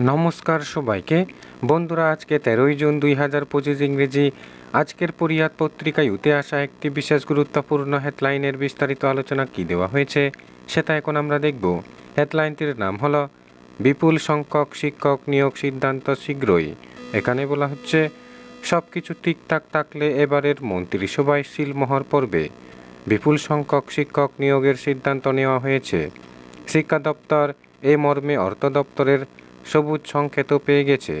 নমস্কার সবাইকে। বন্ধুরা, আজকে তেরোই জুন দুই হাজার পঁচিশ ইংরেজি। আজকের পরিয়াদ পত্রিকায় উঠে আসা একটি বিশেষ গুরুত্বপূর্ণ হেডলাইনের বিস্তারিত আলোচনা কি দেওয়া হয়েছে, সেটা এখন আমরা দেখব। হেডলাইনটির নাম হলো, বিপুল সংখ্যক শিক্ষক নিয়োগ সিদ্ধান্ত শীঘ্রই। এখানে বলা হচ্ছে সব কিছু ঠিকঠাক থাকলে এবারের মন্ত্রিসভায় সিলমোহর পড়বে। বিপুল সংখ্যক শিক্ষক নিয়োগের সিদ্ধান্ত নেওয়া হয়েছে। শিক্ষা দপ্তর, এ মর্মে অর্থ দপ্তরের সবুজ সংকেত পেয়ে গেছে।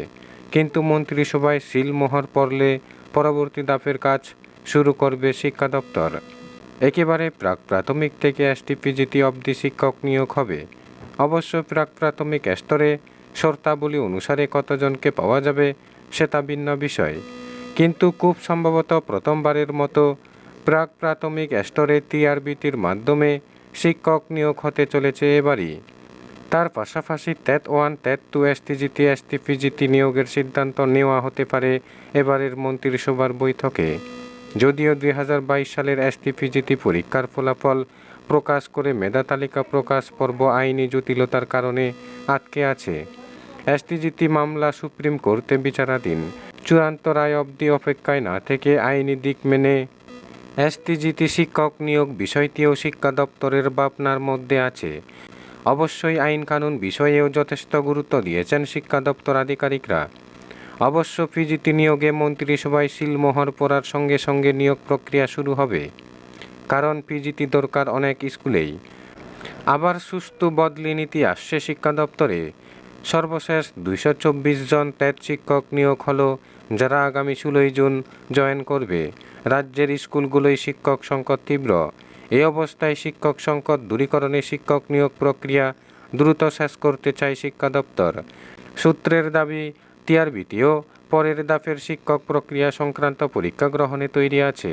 কিন্তু মন্ত্রিসভায় সিলমোহর পড়লে পরবর্তী দাপের কাজ শুরু করবে শিক্ষা দপ্তর। একেবারে প্রাক প্রাথমিক থেকে এসটিপিজিটি অবধি শিক্ষক নিয়োগ হবে। অবশ্য প্রাক প্রাথমিক স্তরে শর্তাবলী অনুসারে কতজনকে পাওয়া যাবে সেটা ভিন্ন বিষয়। কিন্তু খুব সম্ভবত প্রথমবারের মতো প্রাক প্রাথমিক স্তরে টিআরবিটির মাধ্যমে শিক্ষক নিয়োগ হতে চলেছে এবারই। তার পাশাপাশি TET one, TET two STGT STPGT নিয়োগের সিদ্ধান্ত নেওয়া হতে পারে এবারের মন্ত্রিসভার বৈঠকে। যদিও দুই হাজার বাইশ সালের এসটিপিজিটি পরীক্ষার ফলাফল প্রকাশ করে মেধা তালিকা প্রকাশ পর্ব আইনি জটিলতার কারণে আটকে আছে। এসটিজিটি মামলা সুপ্রিম কোর্টে বিচারাধীন। চূড়ান্ত রায় অবধি অপেক্ষায় না থেকে আইনি দিক মেনে এসটিজিটি শিক্ষক নিয়োগ বিষয়টিও শিক্ষা দপ্তরের ভাবনার মধ্যে আছে। অবশ্যই আইন কানুন বিষয়েও যথেষ্ট গুরুত্ব দিয়েছেন শিক্ষা দপ্তর আধিকারিকরা। অবশ্য পিজিটি নিয়োগে মন্ত্রিসভায় সিলমোহর পড়ার সঙ্গে সঙ্গে নিয়োগ প্রক্রিয়া শুরু হবে, কারণ পিজিটি দরকার অনেক স্কুলেই। আবার সুস্থ বদলি নীতি আসছে শিক্ষা দপ্তরে সর্বশেষ দুইশো চব্বিশ জন টেট শিক্ষক নিয়োগ হলো, যারা আগামী ষোলোই জুন জয়েন করবে। রাজ্যের স্কুলগুলোই শিক্ষক সংকট তীব্র। এই অবস্থায় শিক্ষক সংকট দূরীকরণে শিক্ষক নিয়োগ প্রক্রিয়া দ্রুত শেষ করতে চায় শিক্ষা দপ্তর। সূত্রের দাবি, টিআরবিটিও পরের দাফের শিক্ষক প্রক্রিয়া সংক্রান্ত পরীক্ষা গ্রহণে তৈরি আছে।